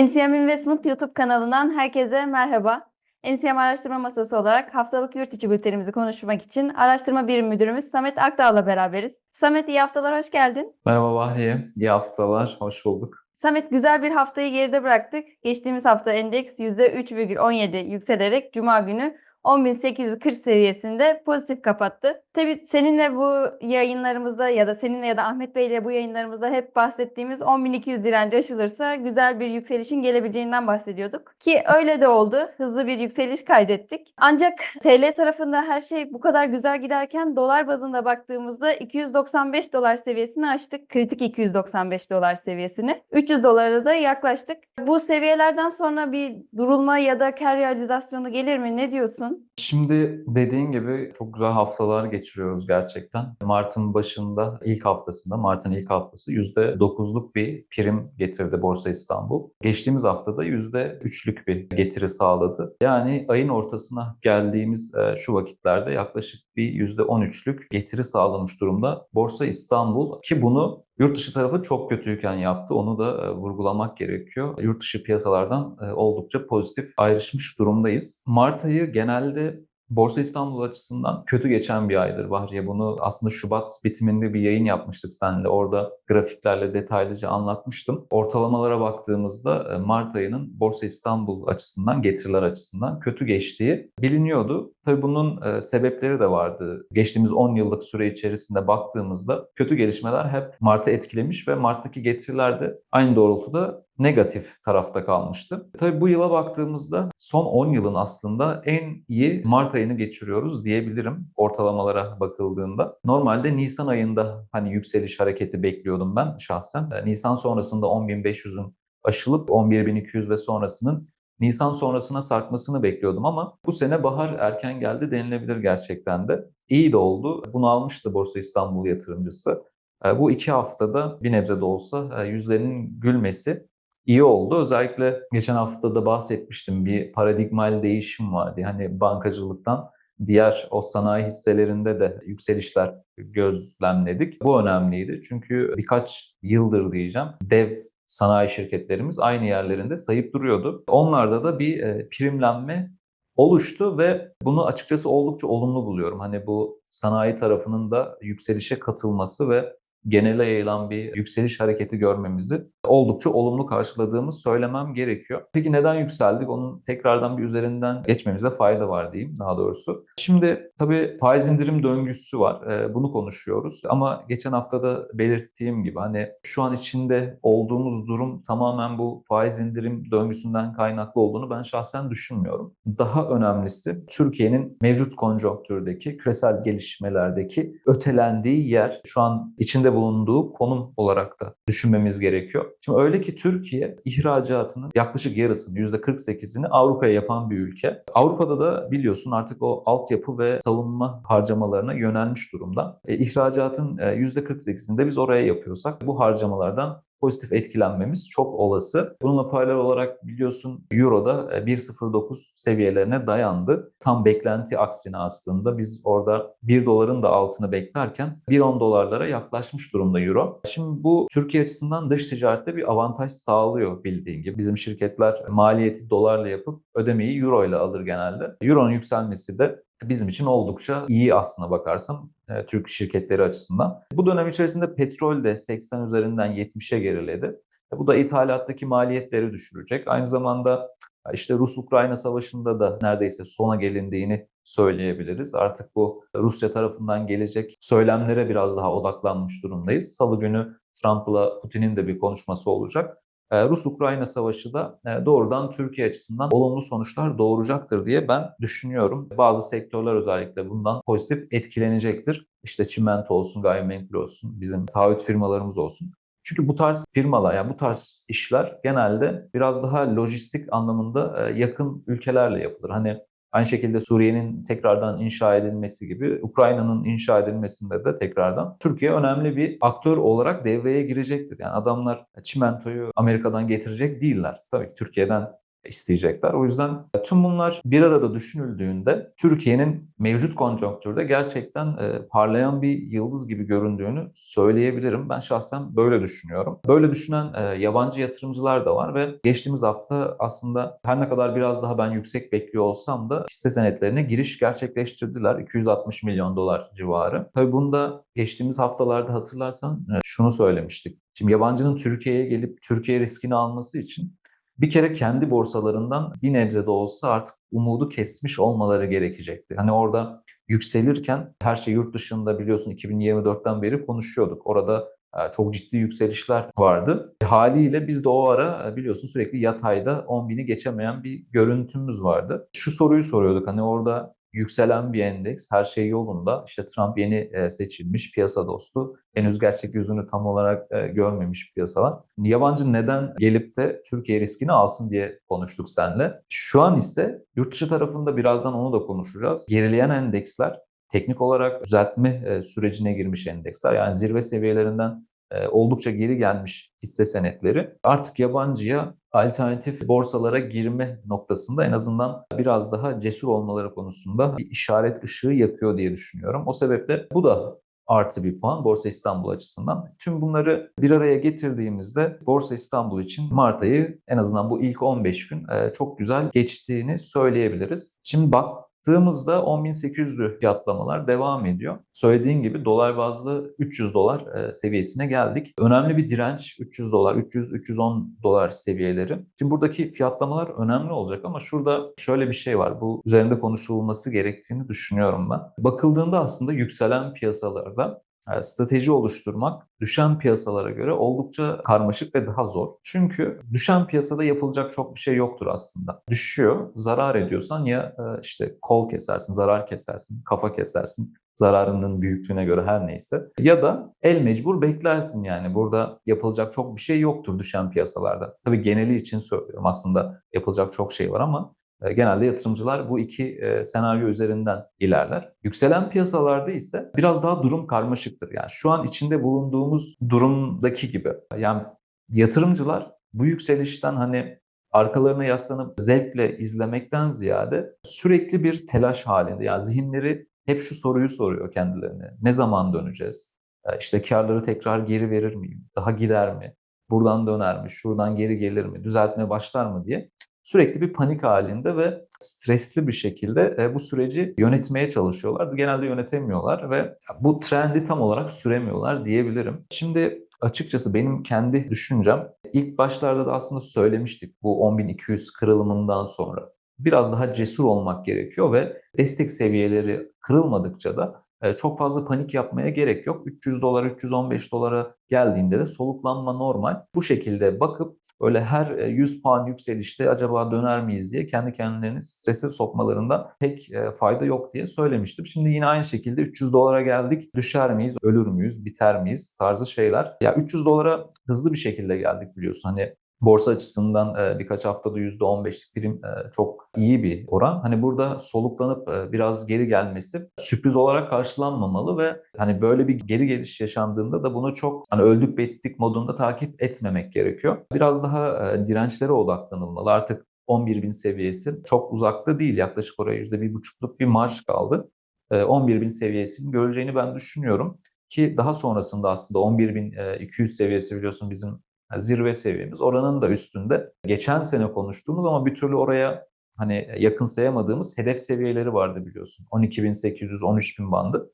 NCM Investment YouTube kanalından herkese merhaba. NCM Araştırma Masası olarak haftalık yurt içi bültenimizi konuşmak için araştırma birim müdürümüz Samet Akdağ'la beraberiz. Samet iyi haftalar, hoş geldin. Merhaba Bahriye, iyi haftalar, hoş bulduk. Samet güzel bir haftayı geride bıraktık. Geçtiğimiz hafta endeks %3,17 yükselerek Cuma günü 10.840 seviyesinde pozitif kapattı. Tabii seninle bu yayınlarımızda ya da seninle ya da Ahmet Bey ile bu yayınlarımızda hep bahsettiğimiz 10.200 direnci aşılırsa güzel bir yükselişin gelebileceğinden bahsediyorduk. Ki öyle de oldu. Hızlı bir yükseliş kaydettik. Ancak TL tarafında her şey bu kadar güzel giderken dolar bazında baktığımızda 295 dolar seviyesini aştık. Kritik 295 dolar seviyesini. 300 dolara da yaklaştık. Bu seviyelerden sonra bir durulma ya da kar realizasyonu gelir mi? Ne diyorsun? Şimdi dediğin gibi çok güzel haftalar geçiriyoruz gerçekten. Mart'ın başında, ilk haftasında, Mart'ın ilk haftası %9'luk bir prim getirdi Borsa İstanbul. Geçtiğimiz haftada %3'lük bir getiri sağladı. Yani ayın ortasına geldiğimiz e, şu vakitlerde yaklaşık bir %13'lük getiri sağlamış durumda Borsa İstanbul ki bunu Yurt dışı tarafı çok kötüyken yaptı. Onu da e, vurgulamak gerekiyor. Yurt dışı piyasalardan e, oldukça pozitif ayrışmış durumdayız. Mart ayı genelde Borsa İstanbul açısından kötü geçen bir aydır Bahriye. Bunu aslında Şubat bitiminde bir yayın yapmıştık seninle. Orada grafiklerle detaylıca anlatmıştım. Ortalamalara baktığımızda e, Mart ayının Borsa İstanbul açısından, getiriler açısından kötü geçtiği biliniyordu. Tabii bunun e, sebepleri de vardı. Geçtiğimiz 10 yıllık süre içerisinde baktığımızda kötü gelişmeler hep Mart'ı etkilemiş ve Mart'taki getiriler de aynı doğrultuda negatif tarafta kalmıştı. Tabii bu yıla baktığımızda son 10 yılın aslında en iyi Mart ayını geçiriyoruz diyebilirim ortalamalara bakıldığında. Normalde Nisan ayında hani yükseliş hareketi bekliyordum ben şahsen. E, Nisan sonrasında 10.500'ün aşılıp 11.200 ve sonrasının Nisan sonrasına sarkmasını bekliyordum ama bu sene bahar erken geldi denilebilir gerçekten de. İyi de oldu. Bunu almıştı Borsa İstanbul yatırımcısı. E, Bu iki haftada bir nebze de olsa e, yüzlerinin gülmesi iyi oldu. Özellikle geçen hafta da bahsetmiştim bir paradigmal değişim vardı. Hani bankacılıktan diğer o sanayi hisselerinde de yükselişler gözlemledik. Bu önemliydi çünkü birkaç yıldır diyeceğim dev sanayi şirketlerimiz aynı yerlerinde sayıp duruyordu. Onlarda da bir e, primlenme oluştu ve bunu açıkçası oldukça olumlu buluyorum. Hani bu sanayi tarafının da yükselişe katılması ve genele yayılan bir yükseliş hareketi görmemizi oldukça olumlu karşıladığımız söylemem gerekiyor. Peki neden yükseldik? Onun tekrardan bir üzerinden geçmemize fayda var diyeyim daha doğrusu. Şimdi tabii faiz indirim döngüsü var. Ee, Bunu konuşuyoruz. Ama geçen hafta da belirttiğim gibi hani şu an içinde olduğumuz durum tamamen bu faiz indirim döngüsünden kaynaklı olduğunu ben şahsen düşünmüyorum. Daha önemlisi Türkiye'nin mevcut konjonktürdeki küresel gelişmelerdeki ötelendiği yer şu an içinde bulunduğu konum olarak da düşünmemiz gerekiyor. Şimdi öyle ki Türkiye ihracatının yaklaşık yarısını %48'ini Avrupa'ya yapan bir ülke. Avrupa'da da biliyorsun artık o altyapı ve savunma harcamalarına yönelmiş durumda. E, ihracatın e, %48'ini de biz oraya yapıyorsak bu harcamalardan pozitif etkilenmemiz çok olası. Bununla paralel olarak biliyorsun Euro da 1.09 seviyelerine dayandı. Tam beklenti aksine aslında biz orada 1 doların da altını beklerken 1.10 dolarlara yaklaşmış durumda Euro. Şimdi bu Türkiye açısından dış ticarette bir avantaj sağlıyor bildiğin gibi. Bizim şirketler maliyeti dolarla yapıp ödemeyi Euro ile alır genelde. Euro'nun yükselmesi de bizim için oldukça iyi aslına bakarsan e, Türk şirketleri açısından. Bu dönem içerisinde petrol de 80 üzerinden 70'e geriledi. E, Bu da ithalattaki maliyetleri düşürecek. Aynı zamanda e, işte Rus-Ukrayna savaşında da neredeyse sona gelindiğini söyleyebiliriz. Artık bu Rusya tarafından gelecek söylemlere biraz daha odaklanmış durumdayız. Salı günü Trump'la Putin'in de bir konuşması olacak. E, Rus-Ukrayna savaşı da e, doğrudan Türkiye açısından olumlu sonuçlar doğuracaktır diye ben düşünüyorum. Bazı sektörler özellikle bundan pozitif etkilenecektir. İşte çimento olsun, gayrimenkul olsun, bizim taahhüt firmalarımız olsun. Çünkü bu tarz firmalar, yani bu tarz işler genelde biraz daha lojistik anlamında e, yakın ülkelerle yapılır. Hani Aynı şekilde Suriye'nin tekrardan inşa edilmesi gibi Ukrayna'nın inşa edilmesinde de tekrardan Türkiye önemli bir aktör olarak devreye girecektir. Yani adamlar çimentoyu Amerika'dan getirecek değiller. Tabii ki Türkiye'den isteyecekler. O yüzden tüm bunlar bir arada düşünüldüğünde Türkiye'nin mevcut konjonktürde gerçekten e, parlayan bir yıldız gibi göründüğünü söyleyebilirim. Ben şahsen böyle düşünüyorum. Böyle düşünen e, yabancı yatırımcılar da var ve geçtiğimiz hafta aslında her ne kadar biraz daha ben yüksek bekliyor olsam da hisse senetlerine giriş gerçekleştirdiler. 260 milyon dolar civarı. Tabii bunda geçtiğimiz haftalarda hatırlarsan e, şunu söylemiştik. Şimdi yabancının Türkiye'ye gelip Türkiye riskini alması için bir kere kendi borsalarından bir nebze de olsa artık umudu kesmiş olmaları gerekecekti. Hani orada yükselirken her şey yurt dışında biliyorsun 2024'ten beri konuşuyorduk. Orada e, çok ciddi yükselişler vardı. Haliyle biz de o ara e, biliyorsun sürekli yatayda 10 bini geçemeyen bir görüntümüz vardı. Şu soruyu soruyorduk hani orada yükselen bir endeks, her şey yolunda. İşte Trump yeni e, seçilmiş piyasa dostu. Henüz gerçek yüzünü tam olarak e, görmemiş piyasalar. Yabancı neden gelip de Türkiye riskini alsın diye konuştuk seninle. Şu an ise yurt dışı tarafında birazdan onu da konuşacağız. Gerileyen endeksler teknik olarak düzeltme e, sürecine girmiş endeksler. Yani zirve seviyelerinden oldukça geri gelmiş hisse senetleri artık yabancıya alternatif borsalara girme noktasında en azından biraz daha cesur olmaları konusunda bir işaret ışığı yakıyor diye düşünüyorum. O sebeple bu da artı bir puan Borsa İstanbul açısından. Tüm bunları bir araya getirdiğimizde Borsa İstanbul için Mart ayı en azından bu ilk 15 gün e, çok güzel geçtiğini söyleyebiliriz. Şimdi bak Baktığımızda 10.800'lü fiyatlamalar devam ediyor. Söylediğin gibi dolar bazlı 300 dolar e, seviyesine geldik. Önemli bir direnç 300 dolar, 300-310 dolar seviyeleri. Şimdi buradaki fiyatlamalar önemli olacak ama şurada şöyle bir şey var. Bu üzerinde konuşulması gerektiğini düşünüyorum ben. Bakıldığında aslında yükselen piyasalarda strateji oluşturmak düşen piyasalara göre oldukça karmaşık ve daha zor. Çünkü düşen piyasada yapılacak çok bir şey yoktur aslında. Düşüyor, zarar ediyorsan ya e, işte kol kesersin, zarar kesersin, kafa kesersin zararının büyüklüğüne göre her neyse. Ya da el mecbur beklersin yani. Burada yapılacak çok bir şey yoktur düşen piyasalarda. Tabii geneli için söylüyorum. Aslında yapılacak çok şey var ama e, genelde yatırımcılar bu iki e, senaryo üzerinden ilerler. Yükselen piyasalarda ise biraz daha durum karmaşıktır. Yani şu an içinde bulunduğumuz durumdaki gibi. Yani yatırımcılar bu yükselişten hani arkalarına yaslanıp zevkle izlemekten ziyade sürekli bir telaş halinde. Yani zihinleri hep şu soruyu soruyor kendilerine. Ne zaman döneceğiz? E, işte karları tekrar geri verir miyim? Daha gider mi? Buradan döner mi? Şuradan geri gelir mi? Düzeltmeye başlar mı diye sürekli bir panik halinde ve stresli bir şekilde e, bu süreci yönetmeye çalışıyorlar. Genelde yönetemiyorlar ve bu trendi tam olarak süremiyorlar diyebilirim. Şimdi açıkçası benim kendi düşüncem ilk başlarda da aslında söylemiştik bu 10.200 kırılımından sonra. Biraz daha cesur olmak gerekiyor ve destek seviyeleri kırılmadıkça da e, çok fazla panik yapmaya gerek yok. 300 dolar, 315 dolara geldiğinde de soluklanma normal. Bu şekilde bakıp öyle her 100 e, puan yükselişte acaba döner miyiz diye kendi kendilerini strese sokmalarında pek e, fayda yok diye söylemiştim. Şimdi yine aynı şekilde 300 dolara geldik. Düşer miyiz, ölür müyüz, biter miyiz tarzı şeyler. Ya 300 dolara hızlı bir şekilde geldik biliyorsun. Hani borsa açısından e, birkaç haftada %15'lik prim çok iyi bir oran. Hani burada soluklanıp biraz geri gelmesi sürpriz olarak karşılanmamalı ve hani böyle bir geri geliş yaşandığında da bunu çok hani öldük bittik modunda takip etmemek gerekiyor. Biraz daha dirençlere odaklanılmalı. Artık 11.000 seviyesi çok uzakta değil. Yaklaşık oraya %1,5'luk bir marş kaldı. 11.000 seviyesini göreceğini ben düşünüyorum. Ki daha sonrasında aslında 11.200 seviyesi biliyorsun bizim zirve seviyemiz. Oranın da üstünde. Geçen sene konuştuğumuz ama bir türlü oraya hani yakınsayamadığımız hedef seviyeleri vardı biliyorsun. 12.800, 13.000 bandı.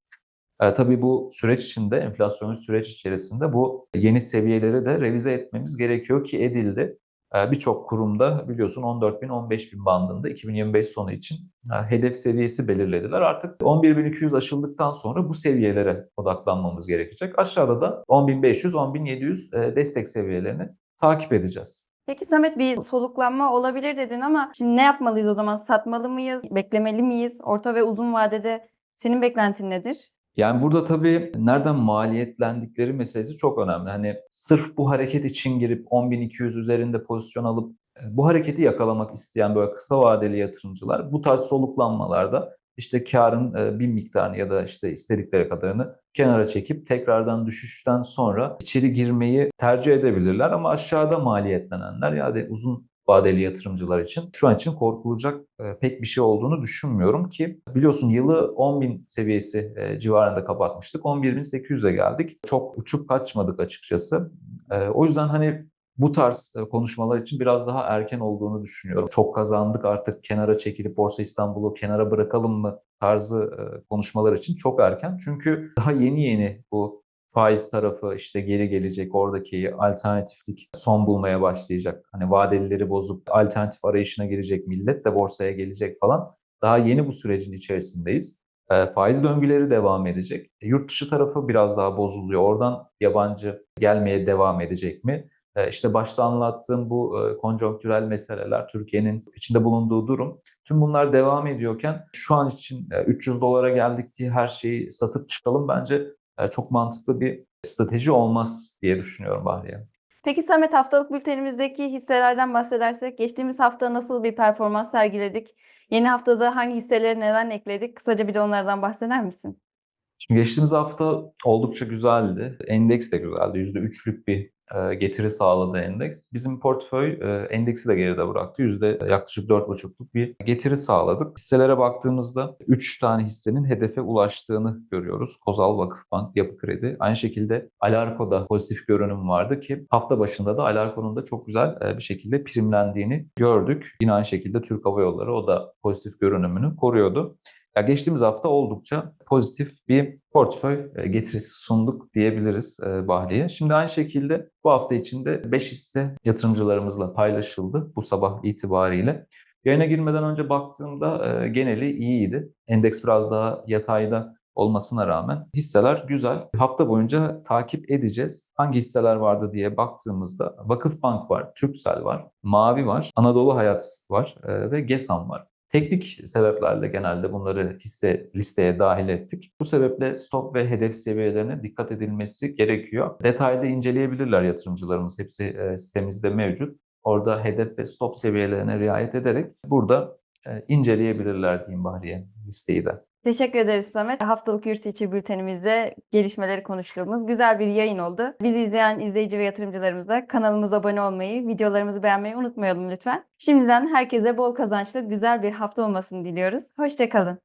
E, tabii bu süreç içinde, enflasyonist süreç içerisinde bu yeni seviyeleri de revize etmemiz gerekiyor ki edildi. E, Birçok kurumda biliyorsun 14.000, 15.000 bandında 2025 sonu için e, hedef seviyesi belirlediler. Artık 11.200 aşıldıktan sonra bu seviyelere odaklanmamız gerekecek. Aşağıda da 10.500, 10.700 e, destek seviyelerini takip edeceğiz. Peki Samet bir soluklanma olabilir dedin ama şimdi ne yapmalıyız o zaman? Satmalı mıyız? Beklemeli miyiz? Orta ve uzun vadede senin beklentin nedir? Yani burada tabii nereden maliyetlendikleri meselesi çok önemli. Hani sırf bu hareket için girip 10.200 üzerinde pozisyon alıp e, bu hareketi yakalamak isteyen böyle kısa vadeli yatırımcılar bu tarz soluklanmalarda işte karın e, bir miktarını ya da işte istedikleri kadarını kenara çekip tekrardan düşüşten sonra içeri girmeyi tercih edebilirler ama aşağıda maliyetlenenler ya da uzun vadeli yatırımcılar için. Şu an için korkulacak e, pek bir şey olduğunu düşünmüyorum ki biliyorsun yılı 10.000 seviyesi e, civarında kapatmıştık. 11.800'e geldik. Çok uçup kaçmadık açıkçası. E, o yüzden hani bu tarz konuşmalar için biraz daha erken olduğunu düşünüyorum. Çok kazandık artık kenara çekilip Borsa İstanbul'u kenara bırakalım mı tarzı konuşmalar için çok erken. Çünkü daha yeni yeni bu faiz tarafı işte geri gelecek, oradaki alternatiflik son bulmaya başlayacak. Hani vadelileri bozup alternatif arayışına girecek, millet de borsaya gelecek falan. Daha yeni bu sürecin içerisindeyiz. E, faiz döngüleri devam edecek. E, yurt dışı tarafı biraz daha bozuluyor. Oradan yabancı gelmeye devam edecek mi? E, işte başta anlattığım bu e, konjonktürel meseleler, Türkiye'nin içinde bulunduğu durum. Tüm bunlar devam ediyorken şu an için e, 300 dolara geldik diye her şeyi satıp çıkalım bence çok mantıklı bir strateji olmaz diye düşünüyorum Bahriye. Peki Samet haftalık bültenimizdeki hisselerden bahsedersek geçtiğimiz hafta nasıl bir performans sergiledik? Yeni haftada hangi hisseleri neden ekledik? Kısaca bir de onlardan bahseder misin? Şimdi geçtiğimiz hafta oldukça güzeldi. Endeks de güzeldi. %3'lük bir e, getiri sağladı endeks. Bizim portföy e, endeksi de geride bıraktı. Yüzde yaklaşık 4,5'luk bir getiri sağladık. Hisselere baktığımızda 3 tane hissenin hedefe ulaştığını görüyoruz. Kozal, Vakıfbank, Yapı Kredi. Aynı şekilde Alarko'da pozitif görünüm vardı ki hafta başında da Alarko'nun da çok güzel e, bir şekilde primlendiğini gördük. Yine aynı şekilde Türk Hava Yolları o da pozitif görünümünü koruyordu. Ya geçtiğimiz hafta oldukça pozitif bir portföy e, getirisi sunduk diyebiliriz e, Bahriye. Şimdi aynı şekilde bu hafta içinde 5 hisse yatırımcılarımızla paylaşıldı bu sabah itibariyle. Yayına girmeden önce baktığımda e, geneli iyiydi. Endeks biraz daha yatayda olmasına rağmen hisseler güzel. Hafta boyunca takip edeceğiz. Hangi hisseler vardı diye baktığımızda Vakıfbank var, Türksel var, Mavi var, Anadolu Hayat var ve GESAM var. Teknik sebeplerle genelde bunları hisse listeye dahil ettik. Bu sebeple stop ve hedef seviyelerine dikkat edilmesi gerekiyor. Detaylı inceleyebilirler yatırımcılarımız. Hepsi e, sitemizde mevcut. Orada hedef ve stop seviyelerine riayet ederek burada e, inceleyebilirler diyeyim Bahriye listeyi de. Teşekkür ederiz Samet. Haftalık yurt içi bültenimizde gelişmeleri konuştuğumuz güzel bir yayın oldu. Bizi izleyen izleyici ve yatırımcılarımıza kanalımıza abone olmayı, videolarımızı beğenmeyi unutmayalım lütfen. Şimdiden herkese bol kazançlı güzel bir hafta olmasını diliyoruz. Hoşçakalın.